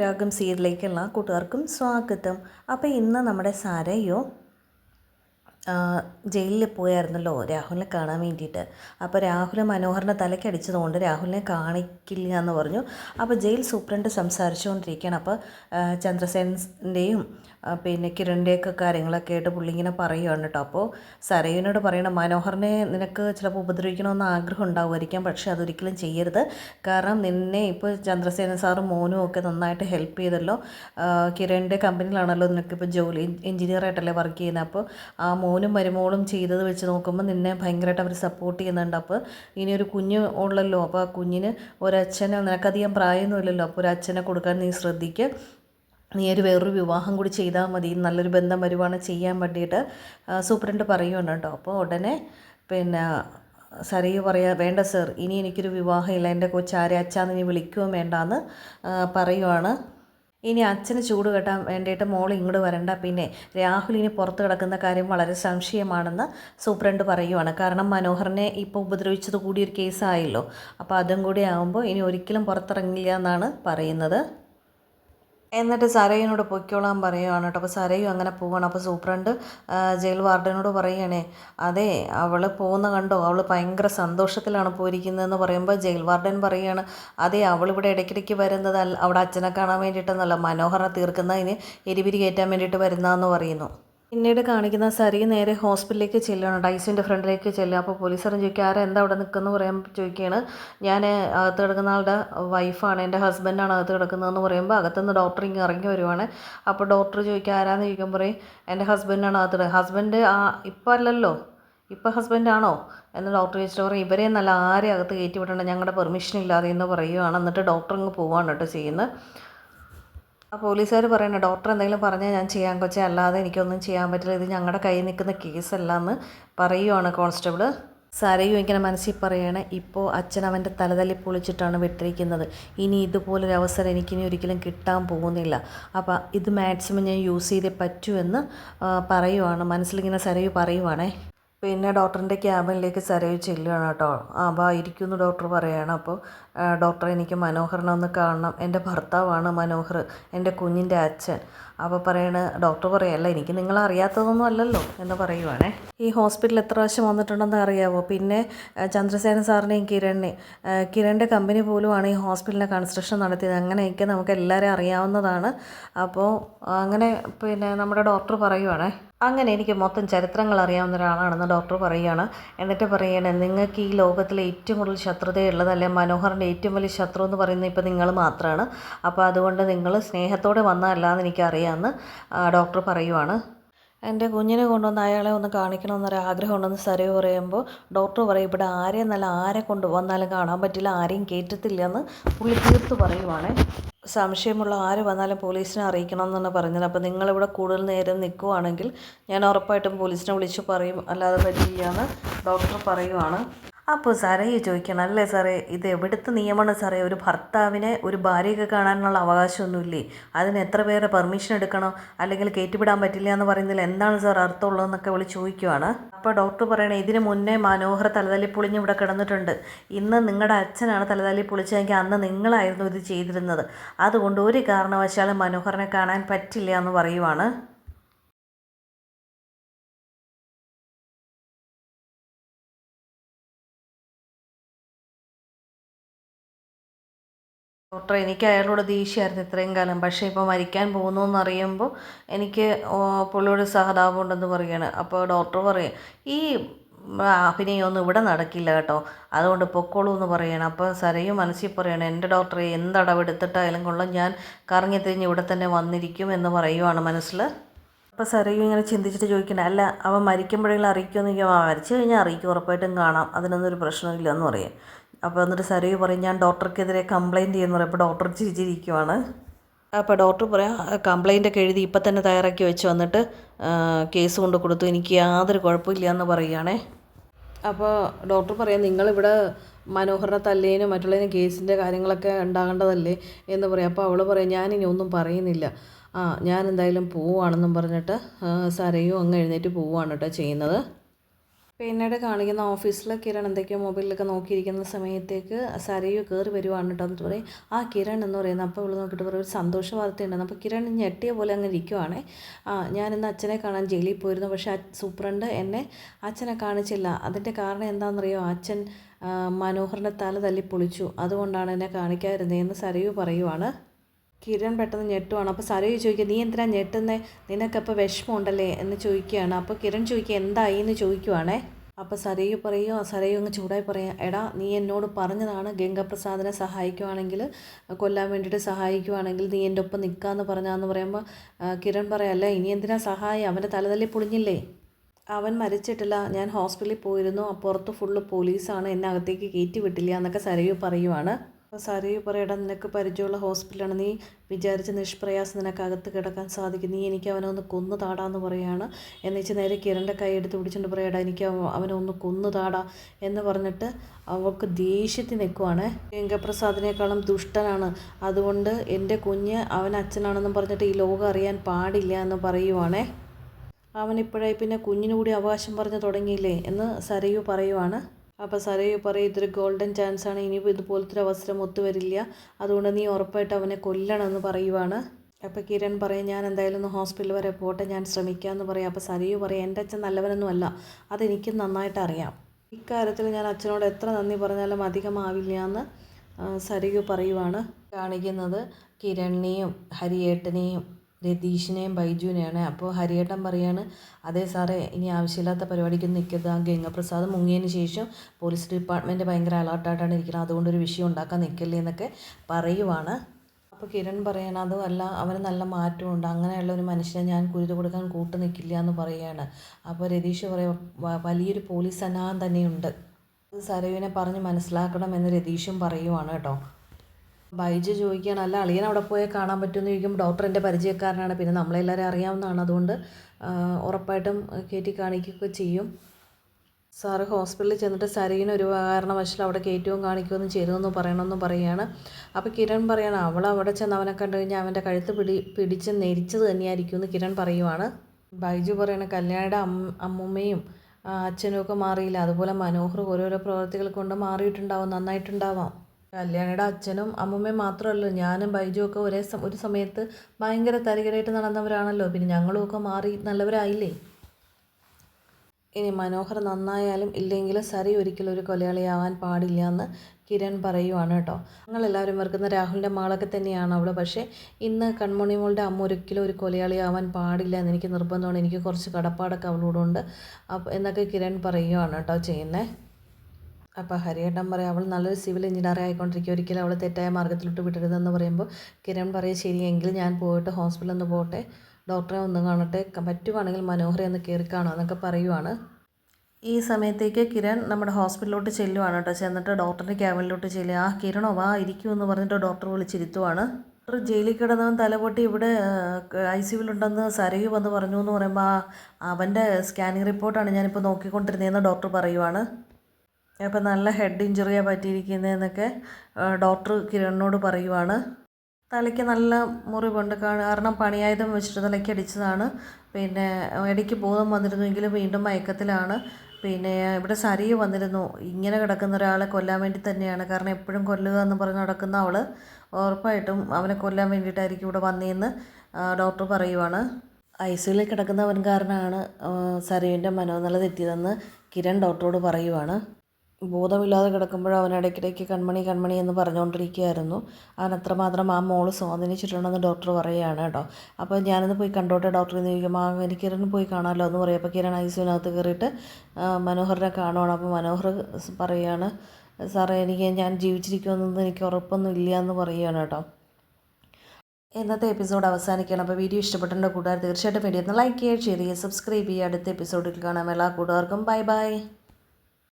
രാഗം സീരിയലിലേക്കുള്ള കൂട്ടുകാർക്കും സ്വാഗതം. അപ്പോൾ ഇന്ന് നമ്മുടെ സാരയോ ജയിലിൽ പോയായിരുന്നല്ലോ രാഹുലിനെ കാണാൻ വേണ്ടിയിട്ട്. അപ്പോൾ രാഹുൽ മനോഹറിന്റെ തലയ്ക്ക് അടിച്ചതുകൊണ്ട് രാഹുലിനെ കാണിക്കില്ല എന്ന് പറഞ്ഞു. അപ്പോൾ ജയിൽ സൂപ്രണ്ട് സംസാരിച്ചുകൊണ്ടിരിക്കുകയാണ്. അപ്പോൾ ചന്ദ്രസേനന്റെയും പിന്നെ കിരണിന്റെയൊക്കെ കാര്യങ്ങളൊക്കെ ആയിട്ട് പുള്ളി ഇങ്ങനെ പറയുകയാണ് കേട്ടോ. അപ്പോൾ സരയുവിനോട് പറയണം മനോഹറിനെ നിനക്ക് ചിലപ്പോൾ ഉപദ്രവിക്കണമെന്ന് ആഗ്രഹം ഉണ്ടാവുമായിരിക്കാം പക്ഷേ അതൊരിക്കലും ചെയ്യരുത്. കാരണം നിന്നെ ഇപ്പോൾ ചന്ദ്രസേന സാറും മോനും ഒക്കെ നന്നായിട്ട് ഹെൽപ്പ് ചെയ്തല്ലോ. കിരണിന്റെ കമ്പനിയിലാണല്ലോ നിനക്കിപ്പോൾ ജോലി എഞ്ചിനീയറായിട്ടല്ലേ വർക്ക് ചെയ്യുന്നത്. അപ്പോൾ ആ മോനും മരുമോളും ചെയ്തത് വെച്ച് നോക്കുമ്പോൾ നിന്നെ ഭയങ്കരമായിട്ട് അവർ സപ്പോർട്ട് ചെയ്യുന്നുണ്ട്. അപ്പോൾ ഇനി ഒരു കുഞ്ഞ് ഉള്ളല്ലോ. അപ്പോൾ ആ കുഞ്ഞിന് ഒരച്ഛനെ നിനക്കധികം പ്രായമൊന്നുമില്ലല്ലോ. അപ്പോൾ ഒരു അച്ഛനെ കൊടുക്കാൻ നീ ശ്രദ്ധിക്കുക നീ ഒരു വേറൊരു വിവാഹം കൂടി ചെയ്താൽ മതി. നല്ലൊരു ബന്ധം വരുവാണ് ചെയ്യാൻ വേണ്ടിയിട്ട്. സൂപ്രണ്ട് പറയുന്നുണ്ട് കേട്ടോ. അപ്പോൾ ഉടനെ പിന്നെ സരയു പറയാ വേണ്ട സർ ഇനി എനിക്കൊരു വിവാഹമില്ല. എന്റെ കൊച്ചാരെ അച്ഛാന്ന് ഇനി വിളിക്കുകയും വേണ്ടാന്ന് പറയുവാണ്. ഇനി അച്ഛന് ചൂട് കെട്ടാൻ വേണ്ടിയിട്ട് മോൾ ഇങ്ങോട്ട് വരണ്ട. പിന്നെ രാഹുൽ ഇനി പുറത്ത് കിടക്കുന്ന കാര്യം വളരെ സംശയമാണെന്ന് സൂപ്രണ്ട് പറയുവാണ്. കാരണം മനോഹറിനെ ഇപ്പോൾ ഉപദ്രവിച്ചത് കൂടി ഒരു കേസായല്ലോ അപ്പോൾ അതും കൂടി ആകുമ്പോൾ ഇനി ഒരിക്കലും പുറത്തിറങ്ങില്ല എന്നാണ് പറയുന്നത്. എന്നിട്ട് സരയിനോട് പൊയ്ക്കോളാൻ പറയുകയാണ് കേട്ടോ. അപ്പോൾ സരയും അങ്ങനെ പോവാണ്. അപ്പോൾ സൂപ്രണ്ട് ജയിൽ വാർഡനോട് പറയുകയാണേ അതെ അവൾ പോകുന്ന കണ്ടോ? അവൾ ഭയങ്കര സന്തോഷത്തിലാണ് പോയിരിക്കുന്നതെന്ന് പറയുമ്പോൾ ജയിൽ വാർഡൻ പറയുകയാണ് അതെ അവളിവിടെ ഇടയ്ക്കിടയ്ക്ക് വരുന്നത് അവിടെ അച്ഛനെ കാണാൻ വേണ്ടിയിട്ടെന്നല്ല മനോഹര തീർക്കുന്നതിന് എരിപിരി കയറ്റാൻ വേണ്ടിയിട്ട് വരുന്നതെന്ന് പറയുന്നു. പിന്നീട് കാണിക്കുന്ന സരി നേരെ ഹോസ്പിറ്റലിലേക്ക് ചെല്ലുകയാണ്. ഡൈസിന്റെ ഫ്രണ്ടിലേക്ക് ചെല്ലുക. അപ്പോൾ പോലീസുകാരൻ ചോദിക്കുക ആരാ? എന്താ അവിടെ നിൽക്കുന്നു? പറയാൻ ചോദിക്കുകയാണ്. ഞാൻ അകത്ത് കിടക്കുന്ന ആളുടെ വൈഫാണ് എന്റെ ഹസ്ബൻഡാണ് അകത്ത് കിടക്കുന്നതെന്ന് പറയുമ്പോൾ അകത്തുനിന്ന് ഡോക്ടർ ഇങ്ങനെ ഇറങ്ങി വരുവാണ്. അപ്പോൾ ഡോക്ടർ ചോദിക്കുക ആരാന്ന്? ചോദിക്കുമ്പോൾ പറയും എന്റെ ഹസ്ബൻഡാണ് അകത്ത് ഹസ്ബൻഡ് ഇപ്പം അല്ലല്ലോ? ഇപ്പം ഹസ്ബൻഡാണോ എന്ന് ഡോക്ടർ ചോദിച്ചിട്ട് പറയും ഇവരെ നല്ല ആരെ അകത്ത് കയറ്റി വിടണ്ട. ഞങ്ങളുടെ പെർമിഷൻ ഇല്ലാതെ എന്ന് പറയുവാണ്. എന്നിട്ട് ഡോക്ടർ അങ്ങ് പോവാണ് കേട്ടോ ചെയ്യുന്നത്. ആ പോലീസുകാർ പറയണ ഡോക്ടർ എന്തെങ്കിലും പറഞ്ഞാൽ ഞാൻ ചെയ്യാൻ കൊച്ചേ അല്ലാതെ എനിക്കൊന്നും ചെയ്യാൻ പറ്റില്ല. ഇത് ഞങ്ങളുടെ കയ്യിൽ നിൽക്കുന്ന കേസല്ല എന്ന് പറയുവാണ് കോൺസ്റ്റബിൾ സാരയും ഇങ്ങനെ മനസ്സിൽ പറയാണ് ഇപ്പോൾ അച്ഛൻ അവന്റെ തലതല്ലി പൊളിച്ചിട്ടാണ് വിട്ടിരിക്കുന്നത്. ഇനി ഇതുപോലൊരു അവസരം എനിക്കിനി ഒരിക്കലും കിട്ടാൻ പോകുന്നില്ല. അപ്പോൾ ഇത് മാക്സിമം ഞാൻ യൂസ് ചെയ്തേ പറ്റൂ എന്ന് പറയുവാണ്. മനസ്സിലിങ്ങനെ സരയു പറയുവാണേ. പിന്നെ ഡോക്ടറിന്റെ ക്യാബിനിലേക്ക് സരയു ചെല്ലുകയാണ് കേട്ടോ. ആ ഇരിക്കുന്നു ഡോക്ടർ പറയുകയാണ് അപ്പോൾ ഡോക്ടർ എനിക്ക് മനോഹറിനെ ഒന്ന് കാണണം. എന്റെ ഭർത്താവാണ് മനോഹർ എന്റെ കുഞ്ഞിന്റെ അച്ഛൻ. അപ്പോൾ പറയണ ഡോക്ടർ പറയല്ല എനിക്ക് നിങ്ങൾ അറിയാത്തതൊന്നും അല്ലല്ലോ എന്ന് പറയുവാണേ. ഈ ഹോസ്പിറ്റൽ എത്ര പ്രാവശ്യം വന്നിട്ടുണ്ടെന്ന് അറിയാവോ? പിന്നെ ചന്ദ്രസേന സാറിനെയും കിരണിനെയും ആ, കിരണിന്റെ കമ്പനി പോലുമാണ് ഈ ഹോസ്പിറ്റലിനെ കൺസ്ട്രക്ഷൻ നടത്തിയത്. അങ്ങനെയൊക്കെ നമുക്ക് എല്ലാവരും അറിയാവുന്നതാണ്. അപ്പോൾ അങ്ങനെ പിന്നെ നമ്മുടെ ഡോക്ടർ പറയുവാണേ അങ്ങനെ എനിക്ക് മൊത്തം ചരിത്രങ്ങൾ അറിയാവുന്ന ഒരാളാണെന്ന് ഡോക്ടർ പറയുകയാണ്. എന്നിട്ട് പറയുകയാണ് നിങ്ങൾക്ക് ഈ ലോകത്തിലെ ഏറ്റവും കൂടുതൽ ശത്രുതയുള്ളത് അല്ലെ? മനോഹറിന്റെ ഏറ്റവും വലിയ ശത്രു എന്ന് പറയുന്നത് ഇപ്പോൾ നിങ്ങൾ മാത്രമാണ് അപ്പോൾ അതുകൊണ്ട് നിങ്ങൾ സ്നേഹത്തോടെ വന്നതല്ലാന്ന് എനിക്കറിയാമെന്ന് ഡോക്ടർ പറയുവാണ്. എന്റെ കുഞ്ഞിനെ കൊണ്ടുവന്ന് അയാളെ ഒന്ന് കാണിക്കണമെന്നൊരു ആഗ്രഹം ഉണ്ടെന്ന് സരവ് പറയുമ്പോൾ ഡോക്ടർ പറയും ഇവിടെ ആരെയും നല്ല ആരെ കൊണ്ടുവന്നാലും കാണാൻ പറ്റില്ല ആരെയും കയറ്റത്തില്ല എന്ന് പുള്ളി തീർത്ത് പറയുവാണേ. സംശയമുള്ള ആര് വന്നാലും പോലീസിനെ അറിയിക്കണം എന്നാണ് പറഞ്ഞത്. അപ്പോൾ നിങ്ങളിവിടെ കൂടുതൽ നേരം നിൽക്കുവാണെങ്കിൽ ഞാൻ ഉറപ്പായിട്ടും പോലീസിനെ വിളിച്ച് പറയും. അല്ലാതെ പറ്റില്ല എന്ന് ഡോക്ടർ പറയുവാണ്. അപ്പോൾ സാറേ ഈ ചോദിക്കണം അല്ലേ സാറേ? ഇത് എവിടുത്തെ നിയമമാണ് സാറേ? ഒരു ഭർത്താവിനെ ഒരു ഭാര്യയൊക്കെ കാണാനുള്ള അവകാശമൊന്നുമില്ലേ? അതിന് എത്ര പേരെ പെർമിഷൻ എടുക്കണം? അല്ലെങ്കിൽ കയറ്റിവിടാൻ പറ്റില്ല എന്ന് പറയുന്നതിൽ എന്താണ് സാർ അർത്ഥമുള്ളതെന്നൊക്കെ വിളി ചോദിക്കുവാണ്. അപ്പോൾ ഡോക്ടർ പറയണേ ഇതിന് മുന്നേ മനോഹർ തലതല്ലി പൊളിഞ്ഞ് ഇവിടെ കിടന്നിട്ടുണ്ട്. ഇന്ന് നിങ്ങളുടെ അച്ഛനാണ് തലതല്ലി പൊളിച്ചതെങ്കിൽ അന്ന് നിങ്ങളായിരുന്നു ഇത് ചെയ്തിരുന്നത്. അതുകൊണ്ട് ഒരു കാരണവശാലും മനോഹറിനെ കാണാൻ പറ്റില്ല എന്ന് പറയുവാണ്. ഡോക്ടർ എനിക്ക് അയാളോട് ദേഷ്യമായിരുന്നു ഇത്രയും കാലം. പക്ഷേ ഇപ്പോൾ മരിക്കാൻ പോകുന്നു എന്നറിയുമ്പോൾ എനിക്ക് പുള്ളിയോട് സഹതാപം ഉണ്ടെന്ന് പറയുകയാണ്. അപ്പോൾ ഡോക്ടർ പറയും ഈ അഭിനയമൊന്നും ഇവിടെ നടക്കില്ല കേട്ടോ. അതുകൊണ്ട് പൊക്കോളൂ എന്ന് പറയണം. അപ്പോൾ സരയും മനസ്സിൽ പറയണം എന്റെ ഡോക്ടറെ എന്തടവെടുത്തിട്ടായാലും കൊള്ളം. ഞാൻ കറങ്ങി തിരിഞ്ഞ് ഇവിടെ തന്നെ വന്നിരിക്കും എന്ന് പറയുവാണ് മനസ്സിൽ. അപ്പോൾ സരയും ഇങ്ങനെ ചിന്തിച്ചിട്ട് ചോദിക്കണ്ട അല്ല അവൻ മരിക്കുമ്പോഴെങ്കിലും അറിയിക്കുമെന്ന് ചോദിക്കുമ്പോൾ മരിച്ചു കഴിഞ്ഞാൽ അറിയിക്കും. ഉറപ്പായിട്ടും കാണാം. അതിനൊന്നും ഒരു പ്രശ്നമില്ല എന്ന് പറയും. അപ്പോൾ എന്നിട്ട് സരയു പറയും ഞാൻ ഡോക്ടർക്കെതിരെ കംപ്ലയിന്റ് ചെയ്യുന്നു പറയും. അപ്പോൾ ഡോക്ടർ ചിരിച്ചിരിക്കുവാണ്. അപ്പോൾ ഡോക്ടർ പറയാം കംപ്ലയിന്റ് ഒക്കെ എഴുതി ഇപ്പം തന്നെ തയ്യാറാക്കി വെച്ച് വന്നിട്ട് കേസ് കൊണ്ട് കൊടുത്തു. എനിക്ക് യാതൊരു കുഴപ്പമില്ല എന്ന് പറയുകയാണേ. അപ്പോൾ ഡോക്ടർ പറയാം നിങ്ങളിവിടെ മനോഹറിനെ തല്ലേനും മറ്റുള്ളതിനും കേസിന്റെ കാര്യങ്ങളൊക്കെ ഉണ്ടാകേണ്ടതല്ലേ എന്ന് പറയും. അപ്പോൾ അവൾ പറയും ഞാനിനി ഒന്നും പറയുന്നില്ല. ആ ഞാൻ എന്തായാലും പോവുകയാണെന്നും പറഞ്ഞിട്ട് സരയും അങ്ങ് എഴുന്നേറ്റ് പോവുകയാണ് കേട്ടോ ചെയ്യുന്നത്. പിന്നീട് കാണിക്കുന്ന ഓഫീസിൽ കിരൺ എന്തൊക്കെയോ മൊബൈലിലൊക്കെ നോക്കിയിരിക്കുന്ന സമയത്തേക്ക് സരയു കയറി വരുവാണ് കേട്ടോ എന്ന് പറയും. ആ കിരൺ എന്ന് പറയുന്നത് അപ്പോൾ ഇവിടെ നോക്കിയിട്ട് പറയും ഒരു സന്തോഷ വാർത്തയുണ്ടെന്ന് അപ്പോൾ കിരൺ ഞെട്ടിയ പോലെ അങ്ങ് ഇരിക്കുവാണ്. ആ ഞാനിന്ന് അച്ഛനെ കാണാൻ ജയിലിൽ പോയിരുന്നു. പക്ഷേ സൂപ്രണ്ട് എന്നെ അച്ഛനെ കാണിച്ചില്ല. അതിന്റെ കാരണം എന്താണെന്നറിയോ? അച്ഛൻ മനോഹറിന്റെ തല തല്ലി പൊളിച്ചു. അതുകൊണ്ടാണ് എന്നെ കാണിക്കാതിരുന്നതെന്ന് സരയു പറയുവാണ്. കിരൺ പെട്ടെന്ന് ഞെട്ടുവാണ്. അപ്പോൾ സരയു ചോദിക്കുക നീ എന്തിനാ ഞെട്ടുന്നേ? നിനക്കപ്പോൾ വിഷമമുണ്ടല്ലേ? എന്ന് ചോദിക്കുകയാണ്. അപ്പോൾ കിരൺ ചോദിക്കുക എന്തായി? എന്ന് ചോദിക്കുവാണേ. അപ്പോൾ സരയു പറയുമോ സരയു അങ്ങ് ചൂടായി പറയാം. എടാ നീ എന്നോട് പറഞ്ഞതാണ് ഗംഗപ്രസാദിനെ സഹായിക്കുവാണെങ്കിൽ കൊല്ലാൻ വേണ്ടിയിട്ട് സഹായിക്കുവാണെങ്കിൽ നീ എന്റെ ഒപ്പം നിൽക്കാമെന്ന് പറഞ്ഞാന്ന് പറയുമ്പോൾ കിരൺ പറയല്ല ഇനി എന്തിനാ സഹായം? അവന്റെ തലതല്ലി പൊളിഞ്ഞില്ലേ? അവൻ മരിച്ചിട്ടില്ല. ഞാൻ ഹോസ്പിറ്റലിൽ പോയിരുന്നു. പുറത്ത് ഫുള്ള് പോലീസാണ്. എന്നെ അകത്തേക്ക് കയറ്റി വിട്ടില്ല എന്നൊക്കെ സരയു പറയുവാണ്. അപ്പോൾ സാരി പറയടാ നിനക്ക് പരിചയമുള്ള ഹോസ്പിറ്റലാണ്. നീ വിചാരിച്ച നിഷ്പ്രയാസം നിനക്ക് അകത്ത് കിടക്കാൻ സാധിക്കും. നീ എനിക്ക് അവനെ ഒന്ന് കൊന്നു താടാന്ന് പറയാണ്. എന്നുവെച്ച് നേരെ കിരണിന്റെ കൈ എടുത്ത് പിടിച്ചുകൊണ്ട് പറയടാ എനിക്ക് അവനെ ഒന്ന് കൊന്നു താടാ എന്ന് പറഞ്ഞിട്ട് അവൾക്ക് ദേഷ്യത്തിൽ നിൽക്കുവാണ് രംഗപ്രസാദിനേക്കാളും ദുഷ്ടനാണ്. അതുകൊണ്ട് എന്റെ കുഞ്ഞ് അവൻ അച്ഛനാണെന്നും പറഞ്ഞിട്ട് ഈ ലോകം അറിയാൻ പാടില്ല എന്ന് പറയുവാണേ. അവൻ ഇപ്പോഴായി പിന്നെ കുഞ്ഞിനു കൂടി അവകാശം പറഞ്ഞു തുടങ്ങിയില്ലേ എന്ന് സരയു പറയുവാണ്. അപ്പോൾ സാറേ പറയും ഇതൊരു ഗോൾഡൻ ചാൻസ് ആണ്. ഇനി ഇതുപോലത്തെ ഒരു അവസരം ഒത്തുവരില്ല അതുകൊണ്ട് നീ ഉറപ്പായിട്ട് അവനെ കൊല്ലണം എന്ന് പറയുവാണ്. അപ്പോൾ കിരൺ പറയും ഞാൻ എന്തായാലും ഒന്ന് ഹോസ്പിറ്റൽ വരെ പോട്ടെ. ഞാൻ ശ്രമിക്കാമെന്ന് പറയും. അപ്പോൾ സരയു പറയും എന്റെ അച്ഛൻ നല്ലവനൊന്നുമല്ല അതെനിക്ക് നന്നായിട്ട് അറിയാം. ഇക്കാര്യത്തിൽ ഞാൻ അച്ഛനോട് എത്ര നന്ദി പറഞ്ഞാലും അധികമാവില്ല എന്ന് സരയു പറയുവാണ്. കാണിക്കുന്നത് കിരണിനെയും ഹരിയേട്ടനെയും രതീഷിനെയും ബൈജുവിനെയാണ്. അപ്പോൾ ഹരിയേട്ടൻ പറയാണ് അതേ സാറേ ഇനി ആവശ്യമില്ലാത്ത പരിപാടിക്ക് നിൽക്കരുത് ആ ഗംഗപ്രസാദ് മുങ്ങിയതിന് ശേഷം പോലീസ് ഡിപ്പാർട്ട്മെന്റ് ഭയങ്കര അലേർട്ടായിട്ടാണ് ഇരിക്കുന്നത് അതുകൊണ്ടൊരു വിഷയം ഉണ്ടാക്കാൻ നിൽക്കല്ലേ എന്നൊക്കെ പറയുവാണ്. അപ്പോൾ കിരൺ പറയാണ് അതും അല്ല അവന് നല്ല മാറ്റമുണ്ട്. അങ്ങനെയുള്ള ഒരു മനുഷ്യനെ ഞാൻ കുരുത് കൊടുക്കാൻ കൂട്ടു നിൽക്കില്ല എന്ന് പറയുകയാണ് അപ്പോൾ രതീഷ് പറയും വലിയൊരു പോലീസ് സന്നാഹം തന്നെയുണ്ട്. സരയുവിനെ പറഞ്ഞ് മനസ്സിലാക്കണം എന്ന് രതീഷും പറയുവാണ് കേട്ടോ. ബൈജു ചോദിക്കുകയാണ് അല്ല അളിയൻ അവിടെ പോയാൽ കാണാൻ പറ്റുമെന്ന് ചോദിക്കുമ്പോൾ ഡോക്ടർ എന്റെ പരിചയക്കാരനാണ് പിന്നെ നമ്മളെല്ലാവരും അറിയാവുന്നതാണ്. അതുകൊണ്ട് ഉറപ്പായിട്ടും കയറ്റി കാണിക്കുകയൊക്കെ ചെയ്യും. സാറ് ഹോസ്പിറ്റലിൽ ചെന്നിട്ട് സരീന ഒരു കാരണവശാലും അവിടെ കയറ്റുകയും കാണിക്കുകയൊന്നും ചെയ്തതെന്ന് പറയണമെന്ന് പറയുകയാണ്. അപ്പോൾ കിരൺ പറയാണ് അവൾ അവിടെ ചെന്ന് അവനെ കണ്ടു കഴിഞ്ഞാൽ അവന്റെ കഴുത്ത് പിടി പിടിച്ച് നെരിച്ചത് തന്നെയായിരിക്കും എന്ന് കിരൺ പറയുവാണ്. ബൈജു പറയണ കല്യാണിയുടെ അമ്മ അമ്മൂമ്മയും അച്ഛനും ഒക്കെ മാറിയില്ല. അതുപോലെ മനോഹർ ഓരോരോ പ്രവർത്തികൾ കൊണ്ട് മാറിയിട്ടുണ്ടാവും നന്നായിട്ടുണ്ടാവാം. കല്യാണിയുടെ അച്ഛനും അമ്മമ്മയും മാത്രമല്ല ഞാനും ബൈജുവും ഒക്കെ ഒരേ ഒരു സമയത്ത് ഭയങ്കര തരികടയായിട്ട് നടന്നവരാണല്ലോ. പിന്നെ ഞങ്ങളും ഒക്കെ മാറി നല്ലവരായില്ലേ? ഇനി മനോഹർ നന്നായാലും ഇല്ലെങ്കിലും സരി ഒരിക്കലും ഒരു കൊലയാളിയാവാൻ പാടില്ല എന്ന് കിരൺ പറയുവാണ് കേട്ടോ. ഞങ്ങളെല്ലാവരും വെറുക്കുന്ന രാഹുലിന്റെ മകളൊക്കെ തന്നെയാണ് അവൾ പക്ഷേ ഇന്ന് കൺമണി മോളുടെ അമ്മ ഒരിക്കലും ഒരു കൊലയാളിയാവാൻ പാടില്ല എന്ന് എനിക്ക് നിർബന്ധമാണ്. എനിക്ക് കുറച്ച് കടപ്പാടൊക്കെ അവളോടുണ്ട്. അപ്പോൾ എന്നൊക്കെ കിരൺ പറയുവാണ് കേട്ടോ ചെയ്യുന്നത് അപ്പോൾ ഹരിയേട്ടൻ പറയും അവൾ നല്ലൊരു സിവിൽ എഞ്ചിനീയർ ആയിക്കൊണ്ടിരിക്കുക ഒരിക്കലും അവൾ തെറ്റായ മാർഗത്തിലോട്ട് വിടരുതെന്ന് പറയുമ്പോൾ കിരൺ പറയും ശരിയെങ്കിൽ ഞാൻ പോയിട്ട് ഹോസ്പിറ്റലിൽ ഒന്ന് പോട്ടെ. ഡോക്ടറെ ഒന്ന് കാണട്ടെ. പറ്റുവാണെങ്കിൽ മനോഹരെ ഒന്ന് കയറി എന്നൊക്കെ പറയുവാണ്. ഈ സമയത്തേക്ക് കിരൺ നമ്മുടെ ഹോസ്പിറ്റലിലോട്ട് ചെല്ലുവാണ് കേട്ടോ. ചെന്നിട്ട് ഡോക്ടറിന്റെ ക്യാബിനിലോട്ട് ചെല്ലുക. ആ കിരണോ വാ ഇരിക്കുമെന്ന് പറഞ്ഞിട്ട് ഡോക്ടർ വിളിച്ചിരുത്തുവാണ്. ഡോക്ടർ ജയിലിൽ കിടന്നവൻ തലപൊട്ടി ഇവിടെ ഐ സിയുവിലുണ്ടെന്ന് സരയു വന്ന് പറഞ്ഞു എന്ന് പറയുമ്പോൾ ആ അവന്റെ സ്കാനിങ് റിപ്പോർട്ടാണ് ഞാനിപ്പോൾ നോക്കിക്കൊണ്ടിരുന്നതെന്ന് ഡോക്ടർ പറയുവാണ്. അപ്പോൾ നല്ല ഹെഡ് ഇഞ്ചുറിയാണ് പറ്റിയിരിക്കുന്നതെന്നൊക്കെ ഡോക്ടർ കിരണിനോട് പറയുവാണ്. തലയ്ക്ക് നല്ല മുറിവുണ്ട്. കാരണം പണിയായുധം വെച്ചിട്ട് തലയ്ക്ക് അടിച്ചതാണ്. പിന്നെ ഇടയ്ക്ക് ബോധം വന്നിരുന്നുവെങ്കിലും വീണ്ടും മയക്കത്തിലാണ്. പിന്നെ ഇവിടെ സരിയ വന്നിരുന്നു. ഇങ്ങനെ കിടക്കുന്ന ഒരാളെ കൊല്ലാൻ വേണ്ടി തന്നെയാണ്. കാരണം എപ്പോഴും കൊല്ലുക എന്ന് പറഞ്ഞ് നടക്കുന്ന അവൾ ഉറപ്പായിട്ടും അവനെ കൊല്ലാൻ വേണ്ടിയിട്ടായിരിക്കും ഇവിടെ വന്നതെന്ന് ഡോക്ടർ പറയുവാണ്. ഐ സിയിൽ കിടക്കുന്നവൻ കാരണമാണ് സരയുവിന്റെ മനോനില തെറ്റിയതെന്ന് കിരൺ ഡോക്ടറോട് പറയുവാണ്. ബോധമില്ലാതെ കിടക്കുമ്പോൾ അവൻ ഇടയ്ക്കിടയ്ക്ക് കൺമണി കൺമണി എന്ന് പറഞ്ഞുകൊണ്ടിരിക്കുകയായിരുന്നു. അവൻ അത്രമാത്രം ആ മോൾ സ്വാധീനിച്ചിട്ടുണ്ടെന്ന് ഡോക്ടർ പറയുകയാണ് കേട്ടോ. അപ്പോൾ ഞാനൊന്ന് പോയി കണ്ടോട്ടെ ഡോക്ടർ എന്ന് ചോദിക്കുമ്പോൾ ആ എനിക്ക് കിരൺ പോയി കാണാമല്ലോ എന്ന് പറയും. അപ്പോൾ കിരൺ ഐ സിനകത്ത് കയറിയിട്ട് മനോഹറിനെ കാണുവാണ്. അപ്പോൾ മനോഹർ പറയുകയാണ് സാറേ എനിക്ക് ഞാൻ ജീവിച്ചിരിക്കുമെന്നൊന്നും എനിക്ക് ഉറപ്പൊന്നും ഇല്ല എന്ന് പറയുകയാണ് കേട്ടോ. ഇന്നത്തെ എപ്പിസോഡ് അവസാനിക്കണം അപ്പോൾ വീഡിയോ ഇഷ്ടപ്പെട്ടിട്ടുണ്ട് കൂട്ടുകാർ തീർച്ചയായിട്ടും വീഡിയോ ഒന്ന് ലൈക്ക് ചെയ്യുക ഷെയർ ചെയ്യുക സബ്സ്ക്രൈബ് ചെയ്യുക. അടുത്ത എപ്പിസോഡിൽ കാണാം. എല്ലാ കൂട്ടുകാർക്കും ബൈ ബൈ.